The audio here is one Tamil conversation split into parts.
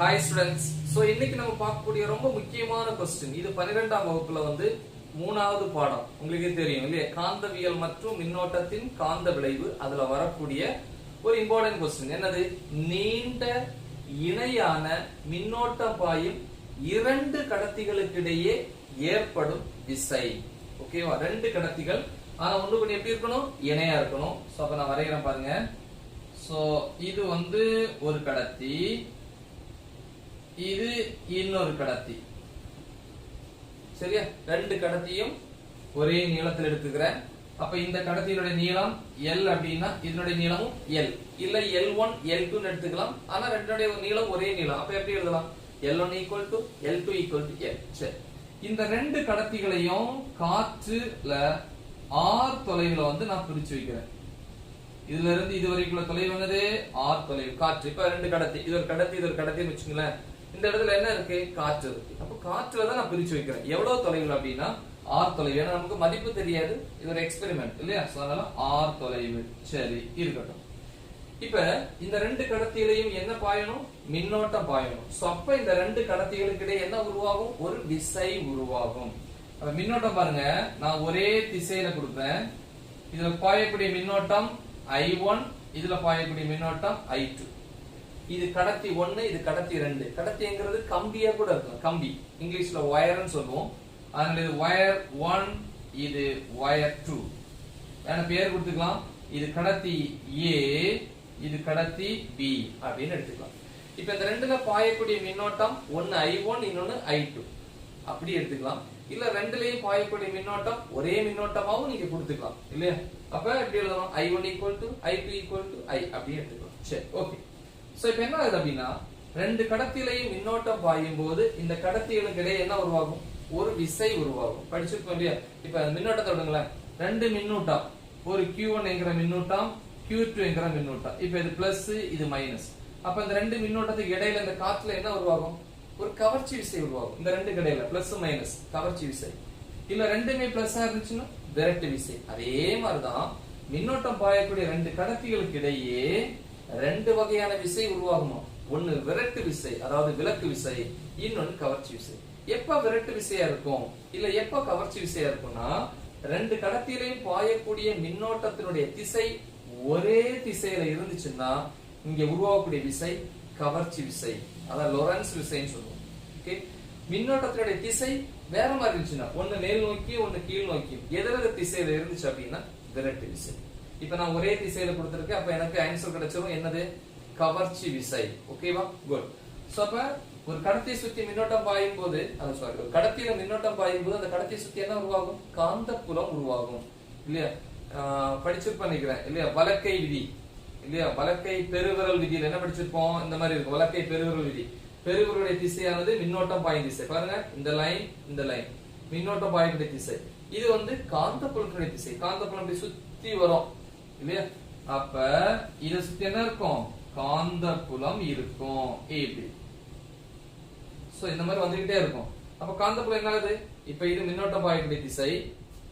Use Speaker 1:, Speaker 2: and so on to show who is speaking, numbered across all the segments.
Speaker 1: ஹாய் ஸ்டூடெண்ட்ஸ் ஸோ இன்னைக்கு நம்ம பார்க்கக்கூடிய ரொம்ப முக்கியமான கொஸ்டின் இது பன்னிரெண்டாம் வகுப்புல வந்து மூணாவது பாடம். உங்களுக்கே தெரியும் இல்லையா? காந்தவியல் மற்றும் மின்னோட்டத்தின் காந்த விளைவு அதுல வரக்கூடிய ஒரு இம்பார்ட்டன்ட் கொஸ்டின் என்னது? நீண்ட இணையான மின்னோட்டம் பாயும் இரண்டு கடத்திகளுக்கிடையே ஏற்படும் விசை. ஓகேவா ரெண்டு கடத்திகள். ஆனா ஒண்ணு கொஞ்சம் எப்படி இருக்கணும்? இணையா இருக்கணும். ஸோ அப்ப நான் வரைகிறேன் பாருங்க. ஸோ இது வந்து ஒரு கடத்தி. இது இன்னொரு கடத்தி. சரியா? ரெண்டு கடத்தியும் ஒரே நீளத்தில் எடுத்துக்கிறேன். அப்ப இந்த கடத்தியினுடைய நீளம் எல் அப்படின்னா இதனுடைய நீளமும் எல் இல்ல எல் ஒன் எல் டூ எடுத்துக்கலாம். ஆனா ரெண்டுடைய நீளம் ஒரே நீளம். அப்ப எப்படி எழுதலாம்? L one equal to L two equal to L சரி. இந்த ரெண்டு கடத்திகளையும் காற்றுல ஆர் தொலைவுல வந்து நான் பிரிச்சு வைக்கிறேன். இதுல இருந்து இது வரைக்குள்ள தொலைவு வந்தது ஆர் தொலைவு. காற்று. இப்ப ரெண்டு கடத்தி. இது ஒரு கடத்தி இது ஒரு கடத்தின்னு வச்சுங்களேன் இந்த இடத்துல என்ன இருக்கு? காற்று இருக்கு. அப்ப காற்றுல தான் நான் பிரிச்சு வைக்கிறேன். எவ்வளவு தொலைவில் அப்படின்னா? ஆர் தொலைவு. ஏன்னா நமக்கு மதிப்பு தெரியாது. இது ஒரு எக்ஸ்பெரிமெண்ட் இல்லையா? So, அதனால ஆர் தொலைவு. சரி இருக்கட்டும். இப்ப இந்த ரெண்டு கடத்தியிலையும் என்ன பாயணும்? மின்னோட்டம் பாயணும். சோ அப்ப இந்த ரெண்டு கடத்திகளுக்கு இடையே என்ன உருவாகும்? ஒரு விசை உருவாகும். அப்ப மின்னோட்டம் பாருங்க. நான் ஒரே திசையில கொடுப்பேன். இதுல பாயக்கூடிய மின்னோட்டம் ஐ ஒன் இதுல பாயக்கூடிய மின்னோட்டம் ஐ டூ இது கடத்தி ஒன்று இது கடத்தி ரெண்டு. கடத்திங்கிறது கம்பியா கூட இருக்கும் கம்பி. இங்கிலீஷ்ல ஒயர்னு சொல்லுவோம். அதனால இது ஒயர் ஒன் இது ஒயர் டூ வேற பேர் கொடுத்துக்கலாம். இது கடத்தி ஏ இது கடத்தி பி அப்படின்னு எடுத்துக்கலாம். இப்ப இந்த ரெண்டுல பாயக்கூடிய மின்னோட்டம் ஒன்னு ஐ ஒன் இன்னொன்னு ஐ டூ அப்படி எடுத்துக்கலாம். இல்ல ரெண்டுலயும் பாயக்கூடிய மின்னோட்டம் ஒரே மின்னோட்டமாவும் நீங்க கொடுத்துக்கலாம். இல்லையா? அப்ப எப்படி எழுதலாம் I one equal to I two equal to I அப்படி எடுத்துக்கலாம். சரி ஓகே சோ இப்ப என்ன ஆகுது அப்படின்னா ரெண்டு கடத்திலையும் மின்னோட்டம் பாயும் போது இந்த கடத்திகளுக்கு இடையே என்ன உருவாகும்? ஒரு விசை உருவாகும். படிச்சிருக்கோம் இல்லையா? இப்ப மின்னோட்டத்தை விடுங்களேன். ரெண்டு மின்னூட்டம். ஒரு கியூ ஒன் என்கிற மின்னூட்டம் கியூ டூ என்கிற மின்னூட்டம். இப்ப இது பிளஸ் இது மைனஸ் அப்ப இந்த ரெண்டு மின்னோட்டத்துக்கு இடையில இந்த காத்துல என்ன உருவாகும்? ஒரு கவர்ச்சி விசை உருவாகும். இந்த ரெண்டு இடையில பிளஸ் மைனஸ் கவர்ச்சி விசை. இல்ல ரெண்டுமே பிளஸ்ஸா இருந்துச்சுன்னா விரட்டு விசை. அதே மாதிரிதான் மின்னோட்டம் பாயக்கூடிய ரெண்டு கடத்திகளுக்கு இடையே ரெண்டு வகையான விசை உருவாகுமா? ஒண்ணு விரட்டு விசை அதாவது விலக்கு விசை இன்னொன்னு கவர்ச்சி விசை. எப்ப விரட்டு விசையா இருக்கும்? இல்ல எப்ப கவர்ச்சி விசையா இருக்கும்னா ரெண்டு கடத்திலையும் பாயக்கூடிய மின்னோட்டத்தினுடைய திசை ஒரே திசையில இருந்துச்சுன்னா இங்க உருவாகக்கூடிய விசை கவர்ச்சி விசை. அதாவது லொரன்ஸ் விசைன்னு சொல்லுவோம். ஓகே மின்னோட்டத்தினுடைய திசை வேற மாதிரி இருந்துச்சுன்னா ஒன்னு மேல் நோக்கி ஒன்னு கீழ் நோக்கி எதிரக திசையில இருந்துச்சு அப்படின்னா விரட்டு விசை. இப்ப நான் ஒரே திசையில கொடுத்திருக்கேன். அப்ப எனக்கு ஆன்சர் கிடைச்சிரும். என்னது? கவர்ச்சி விசை. ஓகேவா குட் சோ அப்ப ஒரு கடத்தி சுத்தி மின்னோட்டம் பாயும் போது அது சாரி ஒரு கடத்தியில மின்னோட்டம் பாயும் போது அந்த கடத்தி சுத்தி என்ன உருவாகும்? காந்த புலம் உருவாகும். இல்லையா? ஆஹ் படிச்சிருப்பேன் நினைக்கிறேன். இல்லையா? வலக்கை விதி. இல்லையா? வலக்கை பெருவிரல் விதியில் என்ன படிச்சிருப்போம்? இந்த மாதிரி இருக்கும். வலக்கை பெருவிரல் விதி. பெருவிரலுடைய திசையானது மின்னோட்டம் பாயும் திசை. பாருங்க. இந்த லைன் இந்த லைன் மின்னோட்டம் பாயக்கூடிய திசை. இது வந்து காந்தப்புலத்துடைய திசை. காந்தப்புலம் இப்படி சுத்தி வரும். இல்லையா? அப்ப இத சுத்தி என்ன இருக்கும்? காந்தப்புலம் இருக்கும். இப்படி சோ இந்த மாதிரி வந்துகிட்டே இருக்கும். அப்ப காந்தப்புலம் என்ன ஆகுது இப்ப இது மின்னோட்டம் பாயக்கூடிய திசை.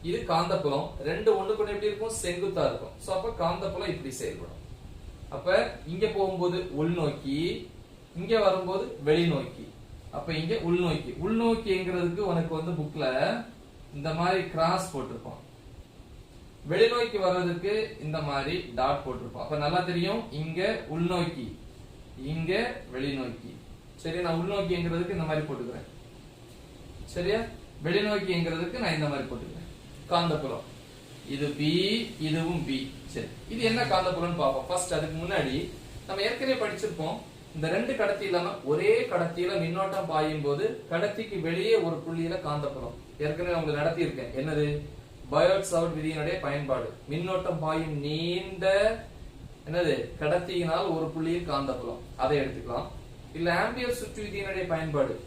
Speaker 1: இது காந்தப்புலம். ரெண்டு ஒண்ணுக்கு எப்படி இருக்கும்? செங்குத்தா இருக்கும். சோ அப்ப காந்தப்புலம் இப்படி செயல்படும். அப்ப இங்க போகும்போது உள்நோக்கி இங்க வரும்போது வெளிநோக்கி அப்ப இங்க உள்நோக்கி உள்நோக்கிங்கிறதுக்கு உனக்கு வந்து புக்ல இந்த மாதிரி கிராஸ் போட்டிருப்பான். வெளிநோக்கி வர்றதுக்கு இந்த மாதிரி டாட் போட்டிருப்போம். அப்ப நல்லா தெரியும் இங்க உள்நோக்கி. இங்க வெளிநோக்கி. சரி நான் உள்நோக்கிங்கிறதுக்கு இந்த மாதிரி போட்டுக்கிறேன். சரியா? வெளிநோக்கிங்கிறதுக்கு நான் இந்த மாதிரி போட்டுக்கிறேன். காந்தப்புலம். இது பி இதுவும் பி சரி. இது என்ன காந்தப்புலம்னு பார்ப்போம். ஃபர்ஸ்ட் அதுக்கு முன்னாடி நம்ம ஏற்கனவே படிச்சிருப்போம். இந்த ரெண்டு கடத்தி இல்லாம ஒரே கடத்தியில மின்னோட்டம் பாயும் போது கடத்திக்கு வெளியே ஒரு புள்ளியில காந்தப்புலம். ஏற்கனவே உங்களுக்கு நடத்தி இருக்கேன் என்னது? பயோட் சவுட் விதியினுடைய பயன்பாடு. மின்னோட்டம் பாயும் நீண்ட என்னது கடத்தியினால் ஒரு புள்ளியில் காந்தப்புலம் அதை எடுத்துக்கலாம். இல்ல ஆம்பியர் சுற்று விதியினுடைய பயன்பாடு.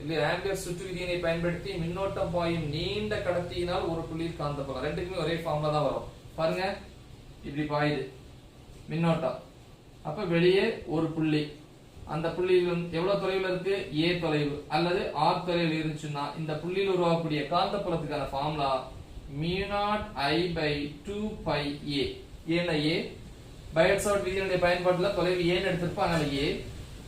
Speaker 1: இல்ல ஆம்பியர் சுற்று விதியினை பயன்படுத்தி மின்னோட்டம் பாயும் நீண்ட கடத்தியினால் ஒரு புள்ளியில் காந்தப்புலம் ரெண்டுக்குமே ஒரே ஃபார்ம்ல தான் வரும். பாருங்க. இப்படி பாயுது. மின்னோட்டம். அப்ப வெளியே ஒரு புள்ளி. அந்த புள்ளியில் வந்து எவ்வளவு தொலைவில் இருக்கு? ஏ தொலைவு. அல்லது ஆர் தொலைவில் இருந்துச்சுன்னா இந்த புள்ளியில் உருவாகக்கூடிய காந்தப்புலத்துக்கான formula mu naught I by two pi A ஏன்னா ஏ பயோட் சவுட் விதியினுடைய பயன்பாட்டுல தொலைவு ஏன்னு எடுத்திருப்போம் அதனால ஏ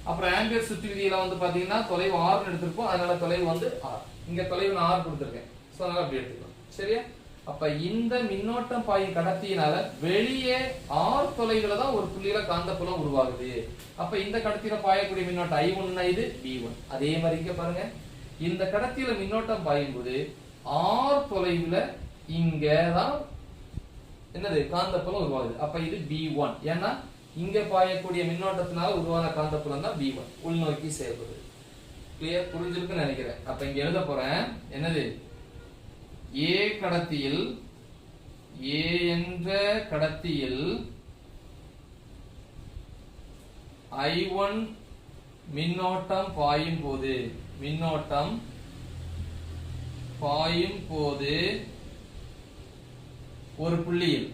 Speaker 1: அப்புறம் ஆம்பியர் சுற்று விதியில வந்து பாத்தீங்கன்னா தொலைவு ஆர்னு எடுத்திருப்போம் அதனால தொலைவு வந்து ஆர் இங்க தொலைவு நான் ஆர் கொடுத்துருக்கேன். ஸோ அதனால அப்படி எடுத்துக்கலாம். சரியா? அப்ப இந்த மின்னோட்டம் பாயும் கடத்தியினால வெளியே ஆர் தொலைவுல தான் ஒரு புள்ளியில காந்தப்புலம் உருவாகுது. அப்ப இந்த கடத்தியில பாயக்கூடிய மின்னோட்டம் ஐ ஒன்னா இது பி ஒன் அதே மாதிரி இங்க பாருங்க. இந்த கடத்தியில மின்னோட்டம் பாயும் போது ஆர் தொலைவுல இங்கதான் என்னது காந்தப்புலம் உருவாகுது. அப்ப இது பி ஒன் ஏன்னா இங்க பாயக்கூடிய மின்னோட்டத்தினால உருவான காந்தப்புலம் தான் பி ஒன் உள்நோக்கி செயல்படுது. கிளியர் புரிஞ்சிருக்குன்னு நினைக்கிறேன். அப்ப இங்க எழுத போறேன். என்னது? ஏ கடத்தியில் ஏ என்ற கடத்தியில் ஐ ஒன் மின்னோட்டம் பாயும் போது மின்னோட்டம் பாயும் போது ஒரு புள்ளியில்.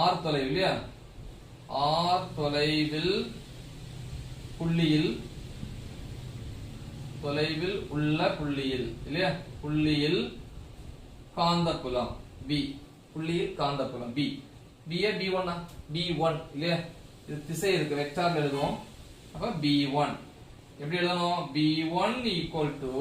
Speaker 1: ஆர் தொலைவு இல்லையா? ஆர் தொலைவில் புள்ளியில் தொலைவில் உள்ள புள்ளியில் இல்லையா? புள்ளியில் காந்தப்புலம் பி புள்ளியில் காந்தப்புலம் பி பி ஏ பி ஒன்னா பி ஒன் இல்லையா? இது திசை இருக்கு வெக்டார்ல எழுதுவோம். அப்ப பி ஒன் எப்படி எழுதணும்? பி ஒன் ஈக்குவல் டு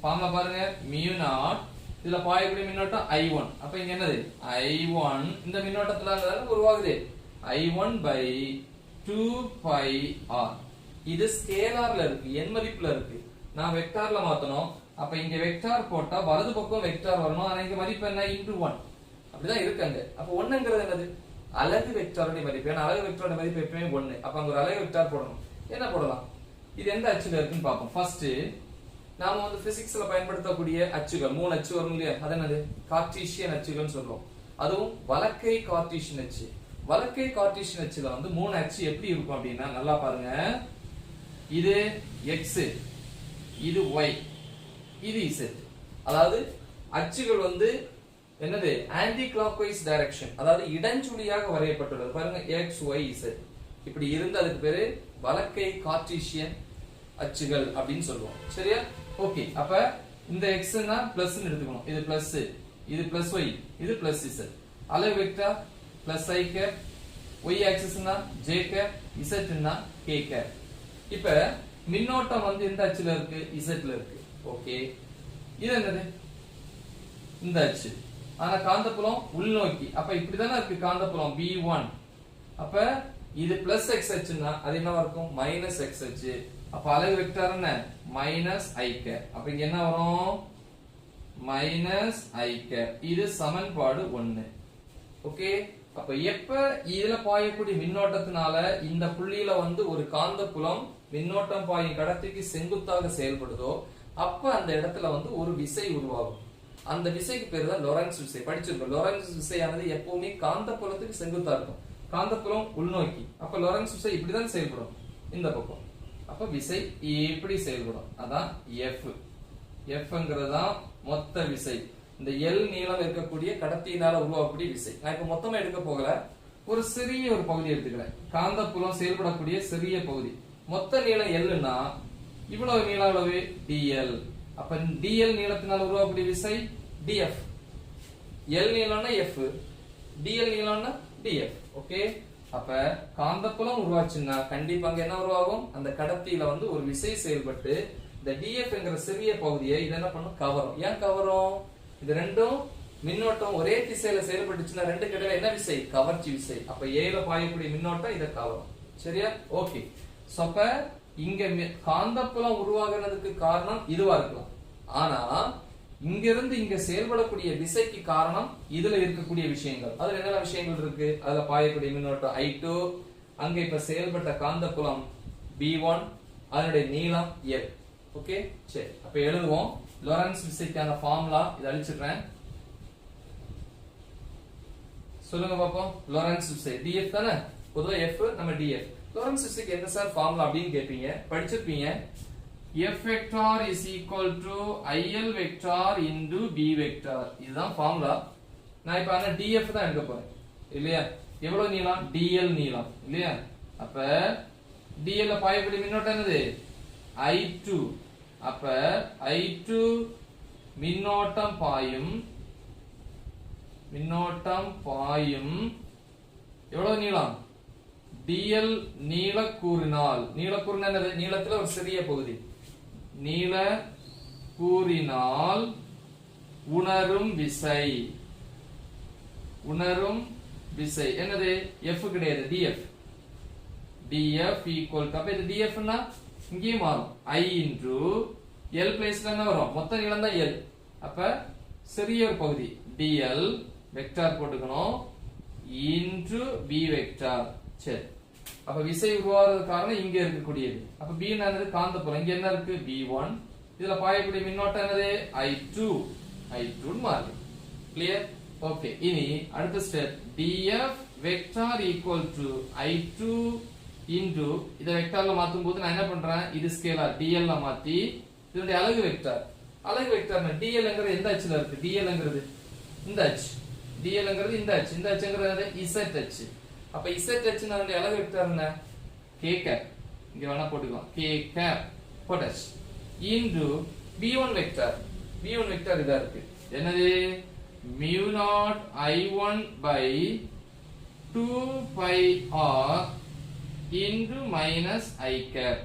Speaker 1: ஃபார்ம்ல பாருங்க மியூ நாட் இதுல பாயக்கூடிய மின்னோட்டம்? ஐ ஒன் அப்ப இங்க என்னது? ஐ ஒன் இந்த மின்னோட்டத்துல தானே உருவாகுது. I one by two pi R இது ஸ்கேலார்ல இருக்கு என் மதிப்புல இருக்கு. நான் வெக்டார்ல மாத்தணும். அப்ப இங்க வெக்டார் போட்டா வலது பக்கம் வெக்டார் வரணும். ஆனா இங்க மதிப்பு என்ன? இன்டு ஒன் அப்படிதான் இருக்கு அங்க. அப்ப ஒண்ணுங்கிறது என்னது? அலகு வெக்டாருடைய மதிப்பு. ஏன்னா அலகு வெக்டாரோட மதிப்பு எப்பயுமே ஒண்ணு. அப்ப அங்க ஒரு அலகு வெக்டார் போடணும். என்ன போடலாம்? இது எந்த அச்சுல இருக்குன்னு பார்ப்போம். ஃபர்ஸ்ட் நாம வந்து பிசிக்ஸ்ல பயன்படுத்தக்கூடிய அச்சுகள் மூணு அச்சு வரும் இல்லையா? அது என்னது? கார்டீசியன் அச்சுகள்னு சொல்றோம். அதுவும் வலக்கை கார்டீசியன் அச்சு. வலக்கை கார்டீசியன் அச்சுல வந்து மூணு அச்சு எப்படி இருக்கும் அப்படின்னா நல்லா பாருங்க. இது எக்ஸ் இது ஒய் இது இசட் அதாவது அச்சுகள் வந்து என்னது? ஆன்டி கிளாக்வைஸ் டைரக்ஷன் அதாவது இடஞ்சுழியாக வரையப்பட்டுள்ளது. பாருங்க எக்ஸ் ஒய் இசட் இப்படி இருந்து அதுக்கு பேரு வலக்கை கார்டீசியன் அச்சுகள் அப்படின்னு சொல்லுவோம். சரியா? ஓகே அப்ப இந்த எக்ஸ்னா பிளஸ் எடுத்துக்கணும். இது பிளஸ் இது பிளஸ் ஒய் இது பிளஸ் இசட் அலகு vector plus I cap Y ஆக்சிஸ்னா J cap இசட்னா கே கேப் இப்ப மின்னோட்டம் வந்து இந்த அச்சுல இருக்கு? இசட்ல இருக்கு. ஓகே இது என்னது? இந்த அச்சு. ஆனா காந்தப்புலம் உள்நோக்கி. அப்ப இப்படிதானே இருக்கு காந்தப்புலம்? பி ஒன் அப்ப இது பிளஸ் எக்ஸ் அச்சுன்னா அது என்னவா இருக்கும்? மைனஸ் எக்ஸ் அச்சு. அப்ப அலகு வெக்டர் என்ன? மைனஸ் ஐ கேப் அப்ப இங்க என்ன வரும்? மைனஸ் ஐ இது சமன்பாடு ஒன்னு ஓகே அப்ப எப்ப இதுல பாயக்கூடிய மின்னோட்டத்தினால இந்த புள்ளியில வந்து ஒரு காந்த புலம் மின்னோட்டம் பாயும் கடத்திக்கு செங்குத்தாக செயல்படுதோ அப்ப அந்த இடத்துல வந்து ஒரு விசை உருவாகும். அந்த விசைக்கு பேர் தான் லொரன்ஸ் விசை. படிச்சிருக்கோம். லொரன்ஸ் விசையானது எப்பவுமே காந்தப்புலத்துக்கு செங்குத்தா இருக்கும். காந்தப்புலம் உள்நோக்கி. அப்ப லொரன்ஸ் விசை இப்படிதான் செயல்படும். இந்த பக்கம். அப்ப விசை இப்படி செயல்படும். அதான் எஃப் எஃப்ங்கிறது தான் மொத்த விசை. இந்த எல் நீளம் இருக்கக்கூடிய கடத்தியினால உருவாக்கக்கூடிய விசை. நான் இப்ப மொத்தமா எடுக்க போகல. ஒரு சிறிய ஒரு பகுதி எடுத்துக்கிறேன். காந்தப்புலம் செயல்படக்கூடிய சிறிய பகுதி. மொத்த நீளம் எல்லுன்னா இவ்வளவு நீள அளவு டிஎல் அப்ப டிஎல் நீளத்தினால் உருவாக்கக்கூடிய விசை டிஎஃப் எல் நீளம்னா எஃப் டிஎல் நீளம்னா டிஎஃப் ஓகே அப்ப காந்தப்புலம் உருவாச்சுன்னா கண்டிப்பா அங்க என்ன உருவாகும்? அந்த கடத்தியில வந்து ஒரு விசை செயல்பட்டு இந்த டிஎஃப்ங்கிற சிறிய பகுதியை இது என்ன பண்ணும்? கவரும். ஏன் கவரும்? இது ரெண்டும் மின்னோட்டம் ஒரே திசையில செயல்பட்டுச்சுன்னா ரெண்டு கிடையில என்ன விசை? கவர்ச்சி விசை. அப்ப ஏல பாயக்கூடிய மின்னோட்டம் இதை கவரும். சரியா? ஓகே. சோ அப்ப இங்க காந்தப்புலம் உருவாகிறதுக்கு காரணம் இதுவா இருக்கலாம். ஆனா இங்கிருந்து இங்க செயல்படக்கூடிய விசைக்கு காரணம் இதுல இருக்கக்கூடிய விஷயங்கள். அதுல என்னென்ன விஷயங்கள் இருக்கு? அதுல பாயக்கூடிய மின்னோட்டம் ஐ டூ அங்க இப்ப செயல்பட்ட காந்தப்புலம் பி ஒன் அதனுடைய நீளம் எல் ஓகே சரி. அப்ப எழுதுவோம். லொரன்ஸ் விசைக்கான ஃபார்முலா இதை அழிச்சிடுறேன். சொல்லுங்க பாப்போம். லொரன்ஸ் விசை. டிஎஃப் தானே? பொதுவாக எஃப் நம்ம டிஎஃப் லொரன்ஸ் விசைக்கு என்ன சார் ஃபார்முலா அப்படின்னு கேட்பீங்க? படிச்சிருப்பீங்க? F vector is equal to IL vector into B vector இதுதான் ஃபார்முலா நான் இப்போ ஆனால் டிஎஃப் தான் எடுக்க போறேன். இல்லையா? எவ்வளோ நீளம்? டிஎல் நீளம். இல்லையா? அப்ப டிஎல்ல பாயக்கூடிய மின்னோட்டம் என்னது? ஐ டூ அப்ப ஐ டூ மின்னோட்டம் பாயும் மின்னோட்டம் பாயும் எவ்வளவு நீளம்? டிஎல் நீள கூறினால் என்னது? நீளத்தில் ஒரு சிறிய பகுதி. நீள கூறினால் உணரும் விசை. உணரும் விசை. என்னது? எஃப் கிடையாது. டிஎஃப் டிஎஃப் ஈக்குவல் அப்ப இது டிஎஃப்னா இங்கேயும் மாறும். ஐ இன்ட்ரூ எல் பிளேஸ்ல என்ன வரும்? மொத்த நீளம் தான் எல் அப்ப சிறிய ஒரு பகுதி. டிஎல் வெக்டார் போட்டுக்கணும். இன்டு பி வெக்டார் சரி. அப்ப விசை உருவாகிறது காரணம் இங்க இருக்கக்கூடியது. அப்ப பி என்னது காந்தப்புலம் இங்க என்ன இருக்கு? பி ஒன் இதுல பாயக்கூடிய மின்னோட்டம் என்னது? ஐ டூ ஐ டூ மாறுது. கிளியர் ஓகே இனி அடுத்த step DF vector equal to I two into இத வெக்டார்ல மாத்தும் போது நான் என்ன பண்றேன்? இது ஸ்கேலார் டிஎல்ல மாத்தி இதனுடைய அலகு வெக்டார் அலகு வெக்டார் டிஎல்ங்கிறது எந்த அச்சுல இருக்கு? டிஎல்ங்கிறது இந்த அச்சு. டிஎல்ங்கிறது இந்த அச்சு. இந்த அச்சுங்கிறது இசட் அச்சு. அப்ப z அச்சு அதனுடைய அளவு வெக்டர் என்ன கே கேப் இங்க வேணா போட்டுக்கலாம். கே கேப் போட்டாச்சு into b1 vector b1 vector இதா இருக்கு. என்னது? Mu naught I one by two pi R into minus I cap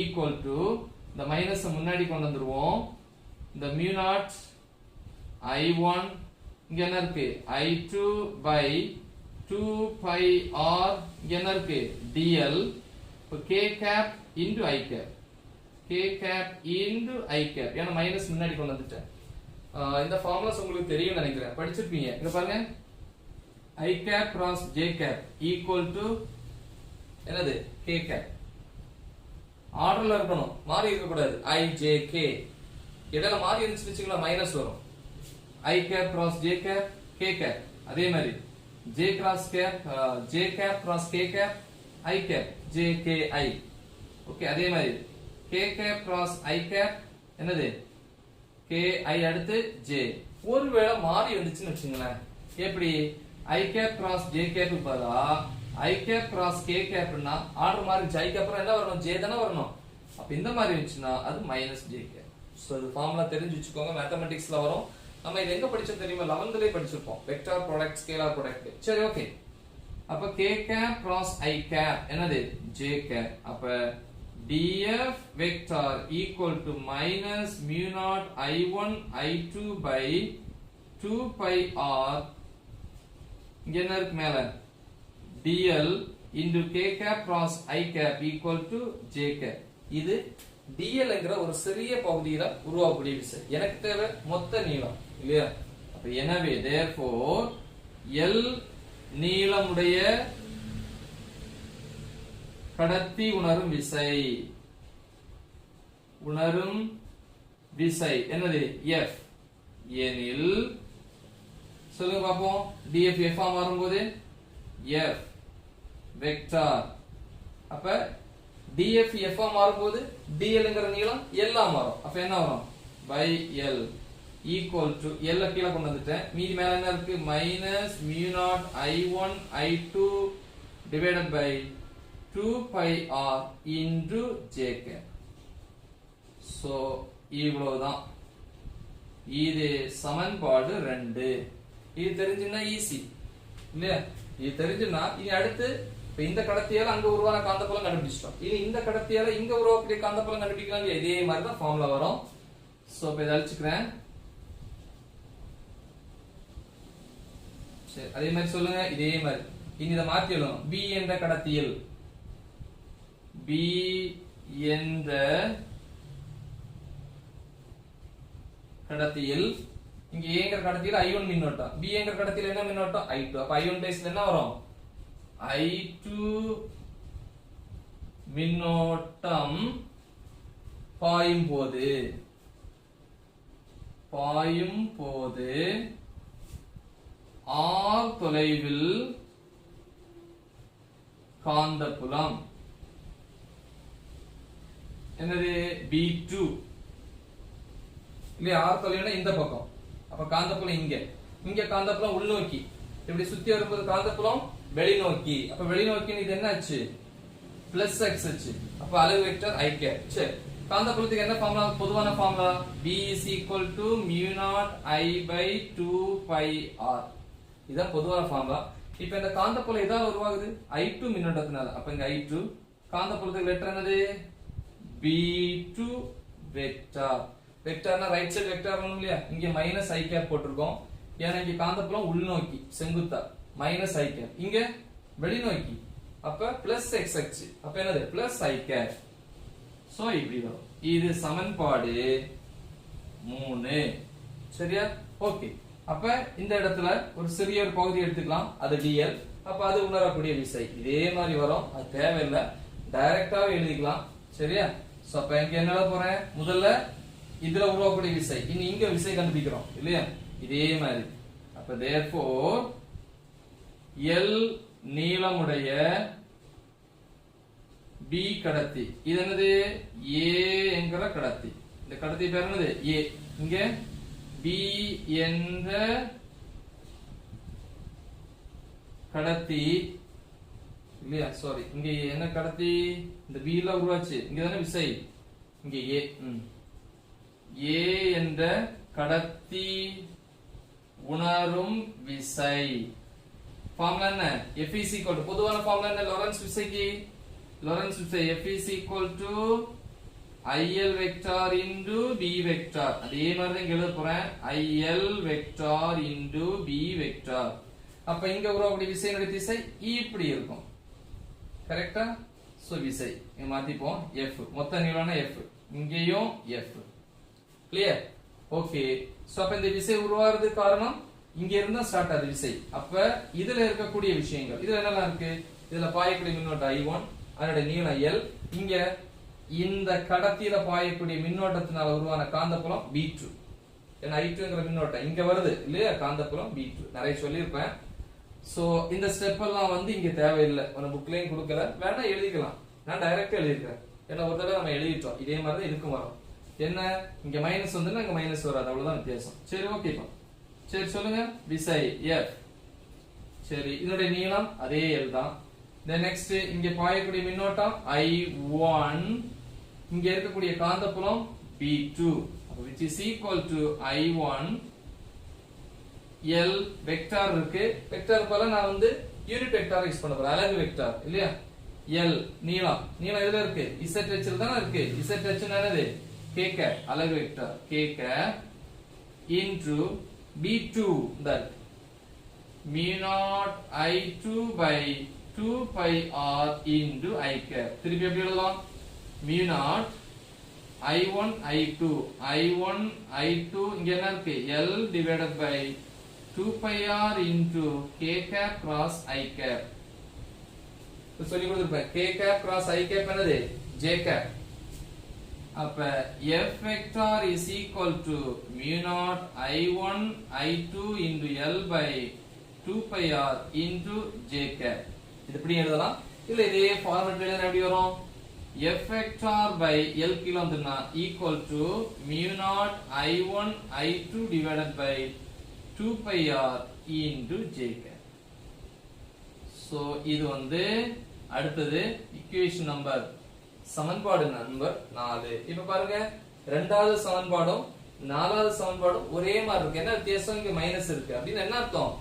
Speaker 1: equal to இந்த மைனஸ் முன்னாடி கொண்டு வந்துருவோம். இந்த mu naught i1 இங்க என்ன இருக்கு? I2 by 2 pi r என்ன இருக்கு dl k cap into i cap. k cap into i cap. ஏன்னா மைனஸ் முன்னாடி கொண்டு வந்துட்டேன். இந்த ஃபார்முலாஸ் உங்களுக்கு தெரியும் நினைக்கிறேன். படிச்சிருப்பீங்க. இங்க பாருங்க. i cap cross j cap equal to என்னது? k cap. ஆர்டர்ல இருக்கணும். மாறி இருக்க கூடாது i j k. இடையில மாறி இருந்துச்சு மைனஸ் வரும். i cap cross j cap k cap. அதே மாதிரி. J cross cap uh, j cap cross k cap i cap j k i. Okay அதே மாதிரி. K cap cross i cap என்னது? K i அடுத்து ஜே ஒருவேளை மாறி வந்துச்சுன்னு வச்சுங்களேன். எப்படி? I cap cross J cap பதிலா ஐ கேப் கிராஸ் கே கேப்னா ஆர்டர் மாறி ஜைக்கு அப்புறம் என்ன வரணும்? ஜே தானே வரணும். அப்ப இந்த மாதிரி இருந்துச்சுன்னா அது மைனஸ் ஜே கேப் ஸோ இது ஃபார்முலா தெரிஞ்சு வச்சுக்கோங்க. மேத்தமெட்டிக்ஸ்ல வரும். நம்ம இது எங்க படிச்சோம் தெரியுமா? லெவன்த்லயே படிச்சிருப்போம். வெக்டார் ப்ராடக்ட் ஸ்கேலார் ப்ராடக்ட் சரி ஓகே அப்ப K cap cross I cap என்னது? ஜே கேப் அப்ப df vector equal to minus mu naught i1 i2 by 2 pi r. இங்க என்ன இருக்கு மேல? dl into k cap cross i cap equal to j cap. இது dl என்கிற ஒரு சிறிய பகுதியில உருவாக்கக்கூடிய விசை. எனக்கு தேவை மொத்த நீளம். இல்லையா? எனவே தேர்ஃபோர் எல் நீளமுடைய கடத்தி உணரும் விசை. உணரும் விசை. என்னது? எஃப் எனில் சொல்லுங்க பார்ப்போம். டிஎஃப் எஃப் ஆ மாறும்போது? எஃப் வெக்டார் அப்ப டிஎஃப் எஃப் ஆ மாறும்போது டிஎல்ங்கிற நீளம் எல்லாம் மாறும். அப்ப என்ன வரும்? By L equal to L கீழே கொண்டு வந்துட்டேன். மீதி மேல என்ன இருக்கு? Minus mu naught I one I two divided by 2 pi r into j cap so இவ்வளவுதான். இது சமன்பாடு ரெண்டு. இது தெரிஞ்சுன்னா ஈஸி இல்லையா? இது தெரிஞ்சுன்னா இனி அடுத்து இப்ப இந்த கடத்தியால அங்க உருவான காந்தப்புலம் கண்டுபிடிச்சிட்டோம். இனி இந்த கடத்தியால இங்க உருவாக்கக்கூடிய காந்தப்புலம் கண்டுபிடிக்கலாம் இதே மாதிரி தான் ஃபார்முலா வரும். சோ இப்ப இதை அழிச்சுக்கிறேன். சரி அதே மாதிரி சொல்லுங்க இதே மாதிரி. இனி இதை மாத்தி எழுதணும். பி என்ற கடத்தியில் பி என்ற கடத்தியில் இங்க ஏங்கிற கடத்தியில் ஐ ஒன் மின்னோட்டம். பி எங்கிற கடத்தியில் என்ன மின்னோட்டம்? ஐ டூ அப்ப ஐ ஒன் பேஸ்ல என்ன வரும்? ஐ டூ மின்னோட்டம் பாயும் போது பாயும் போது ஆர் தொலைவில் காந்தப்புலம். என்னது? பி டூ இல்லையா ஆர் தொலைவுனா இந்த பக்கம். அப்ப காந்தப்புலம் இங்க. இங்க காந்தப்புலம் உள்நோக்கி. இப்படி சுத்தி வரும்போது காந்தப்புலம் வெளிநோக்கி. அப்ப வெளிநோக்கி இது என்ன ஆச்சு பிளஸ் எக்ஸ் ஆச்சு அப்ப அளவு வெக்டர் ஐ கே சரி காந்தப்புலத்துக்கு என்ன ஃபார்முலா பொதுவான formula B is equal to mu naught I by two pi R இதான் பொதுவான ஃபார்முலா இப்ப இந்த காந்தப்புலம் எதால உருவாகுது? ஐ டூ மின்னோட்டத்தினால. அப்ப இங்க ஐ டூ காந்தப்புலத்துக்கு லெட்டர் என்னது? பி டூ வெக்டார் வெக்டார்னா ரைட் சைடு வெக்டார் வரணும் இல்லையா? இங்க மைனஸ் ஐ கேப் போட்டிருக்கோம். ஏன்னா இங்க காந்தப்புலம் உள்நோக்கி செங்குத்தா. மைனஸ் ஐ கேப் இங்க வெளிநோக்கி. அப்ப பிளஸ் எக்ஸ் அச்சு. அப்ப என்னது? பிளஸ் ஐ கேப் சோ இப்படி வரும். இது சமன்பாடு மூணு. சரியா? ஓகே அப்ப இந்த இடத்துல ஒரு சிறிய ஒரு பகுதி எடுத்துக்கலாம். அது டிஎல் அப்ப அது உணரக்கூடிய விசை. இதே மாதிரி வரும். அது தேவையில்லை. டைரக்டாவே எழுதிக்கலாம். சரியா? சோ அப்ப இங்க என்ன போறேன்? முதல்ல இதுல உருவாக்கூடிய விசை. இனி இங்க விசை கண்டுபிடிக்கிறோம். இல்லையா? இதே மாதிரி. அப்ப therefore எல் நீளமுடைய பி கடத்தி. இது என்னது? ஏங்கிற என்கிற கடத்தி. இந்த கடத்தி பேர் என்னது? ஏ இங்க B என்ற கடத்தி இல்லையா? சாரி இங்க என்ன கடத்தி? இந்த B ல உருவாச்சு. இங்க தானே விசை? இங்க A. ம். A என்ற கடத்தி உணரும் விசை. ஃபார்முலா என்ன? F is equal to பொதுவான ஃபார்முலா என்ன? லாரன்ஸ் விசைக்கு? லாரன்ஸ் விசை. F is equal to IL vector into B vector. அதே மாதிரி தான் இங்க எழுத போறேன். IL vector into B vector. அப்ப இங்க உருவாக்கக்கூடிய விசையினுடைய திசை e இப்படி இருக்கும். கரெக்டா ஸோ விசை. இங்க மாத்திப்போம். F. மொத்த நீளம்னா F. இங்கேயும் F. கிளியர் ஓகே ஸோ அப்ப இந்த விசை உருவாகிறதுக்கு காரணம் இங்க இருந்தா ஸ்டார்ட் ஆகுது விசை. அப்ப இதுல இருக்கக்கூடிய விஷயங்கள். இதுல என்னெல்லாம் இருக்கு? இதுல பாயக்கூடிய மின்னோட்டம் I1 அதனுடைய நீளம் L. இங்க இந்த கடத்தியில பாயக்கூடிய மின்னோட்டத்தினால உருவான காந்தப்புலம் B2 ஏன்னா I2ங்கிற மின்னோட்டம் இங்க வருது இல்லையா? காந்தப்புலம் B2 நிறைய சொல்லியிருப்பேன். சோ இந்த ஸ்டெப் எல்லாம் வந்து இங்க தேவையில்லை. உன புக்லையும் கொடுக்கல. வேணா எழுதிக்கலாம். நான் டைரக்டா எழுதிருக்கேன் ஏன்னா ஒரு தடவை நம்ம எழுதிட்டோம். இதே மாதிரி தான் இதுக்கும் வரும். என்ன? இங்க மைனஸ் வந்து இங்க மைனஸ் வராது. அவ்வளவுதான் வித்தியாசம். சரி ஓகேப்பா சரி சொல்லுங்க. விசை எஃப் சரி இதனுடைய நீளம் அதே எல் தான். தென் நெக்ஸ்ட் இங்க பாயக்கூடிய மின்னோட்டம் ஐ ஒன் இங்க இருக்கக்கூடிய காந்தப்புலம் B which is equal to I one L vector இருக்கு. வெக்டார் போல நான் வந்து யூனிட் வெக்டார் யூஸ் பண்ண போறேன். அலகு வெக்டார் இல்லையா? எல் நீளம். நீளம் எதுல இருக்கு? இசட் ஹெச்ல தானே இருக்கு. இசட் ஹெச் என்னது? கேக்க அலகு வெக்டார் கேக்க into B two that mu naught i2 by 2 pi r into i cap திருப்பி எப்படி எழுதலாம்? Mu naught i1 i2 i1 i2 இங்க என்ன இருக்கு l divided by 2 pi r into k cap cross i cap சொல்லி கொடுத்திருப்பேன் k cap cross i cap என்னது j cap அப்ப f vector is equal to mu naught i1 i2 into l by 2 pi r into j cap இது எப்படி எழுதலாம் இல்ல இதே ஃபார்மட் எழுதினா எப்படி வரும் f vector by l கீழ வந்துனா equal to mu naught i1 i2 divided by 2 pi r into j cap So இது வந்து அடுத்தது இக்குவேஷன் நம்பர் சமன்பாடு நம்பர் நாலு. இப்ப பாருங்க ரெண்டாவது சமன்பாடும் நாலாவது சமன்பாடும் ஒரே மாதிரி இருக்கு. என்ன வித்தியாசம்? இங்க மைனஸ் இருக்கு. அப்படின்னு என்ன அர்த்தம்?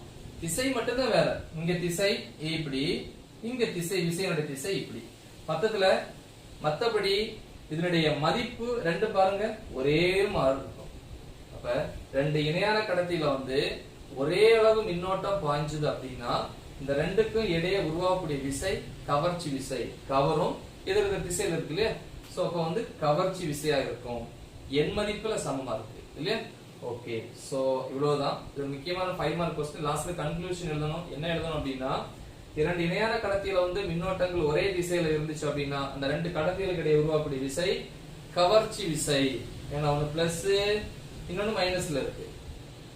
Speaker 1: திசை மட்டும்தான் வேற. இங்க திசை இப்படி இங்க திசை விசையினுடைய திசை இப்படி. மொத்தத்துல மற்றபடி இதனுடைய மதிப்பு ரெண்டு பாருங்க ஒரே மாதிரி இருக்கும். அப்ப ரெண்டு இணையான கடத்தில வந்து ஒரே அளவு மின்னோட்டம் பாய்ஞ்சுது அப்படின்னா இந்த ரெண்டுக்கும் இடையே உருவாகக்கூடிய விசை கவர்ச்சி விசை. கவரும் எதிர் இருக்கிற திசையில இருக்கு இல்லையா? சோ அப்ப வந்து கவர்ச்சி விசையா இருக்கும். என் மதிப்புல சமமா இருக்கு இல்லையா? ஓகே சோ இவ்வளவுதான். இது முக்கியமான ஃபைவ் மார்க் கொஸ்டின் லாஸ்ட்ல கன்க்ளூஷன் எழுதணும். என்ன எழுதணும் அப்படின்னா இரண்டு இணையான கடத்தியில வந்து மின்னோட்டங்கள் ஒரே திசையில இருந்துச்சு அப்படின்னா அந்த ரெண்டு கடத்திகளுக்கு இடையே உருவாக்கூடிய விசை கவர்ச்சி விசை. ஏன்னா ஒண்ணு பிளஸ் இன்னொன்னு மைனஸ்ல இருக்கு.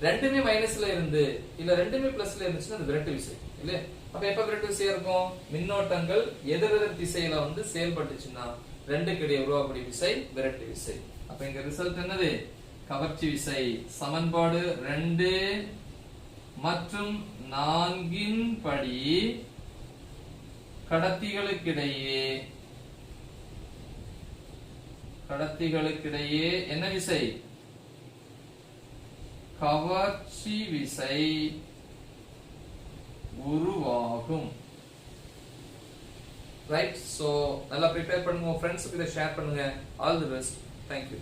Speaker 1: ரெண்டுமே மைனஸ்ல இருந்து இல்ல ரெண்டுமே பிளஸ்ல இருந்துச்சுன்னா அது விரட்டு விசை இல்லையா? அப்ப எப்ப விரட்டு விசையா இருக்கும்? மின்னோட்டங்கள் எதிர் எதிர் திசையில வந்து செயல்பட்டுச்சுன்னா ரெண்டுக்கு இடையே உருவாக்கூடிய விசை விரட்டு விசை. அப்ப இங்க ரிசல்ட் என்னது? கவர்ச்சி விசை. சமன்பாடு ரெண்டு மற்றும் நான்கின் படி கடத்திகளுக்கிடையே. கடத்திகளுக்கிடையே என்ன விசை? கவர்ச்சி விசை உருவாகும். ரைட் சோ நல்லா ப்ரிப்பேர் பண்ணுங்க ஃப்ரெண்ட்ஸுக்கு இதை ஷேர் பண்ணுங்க. All the best thank you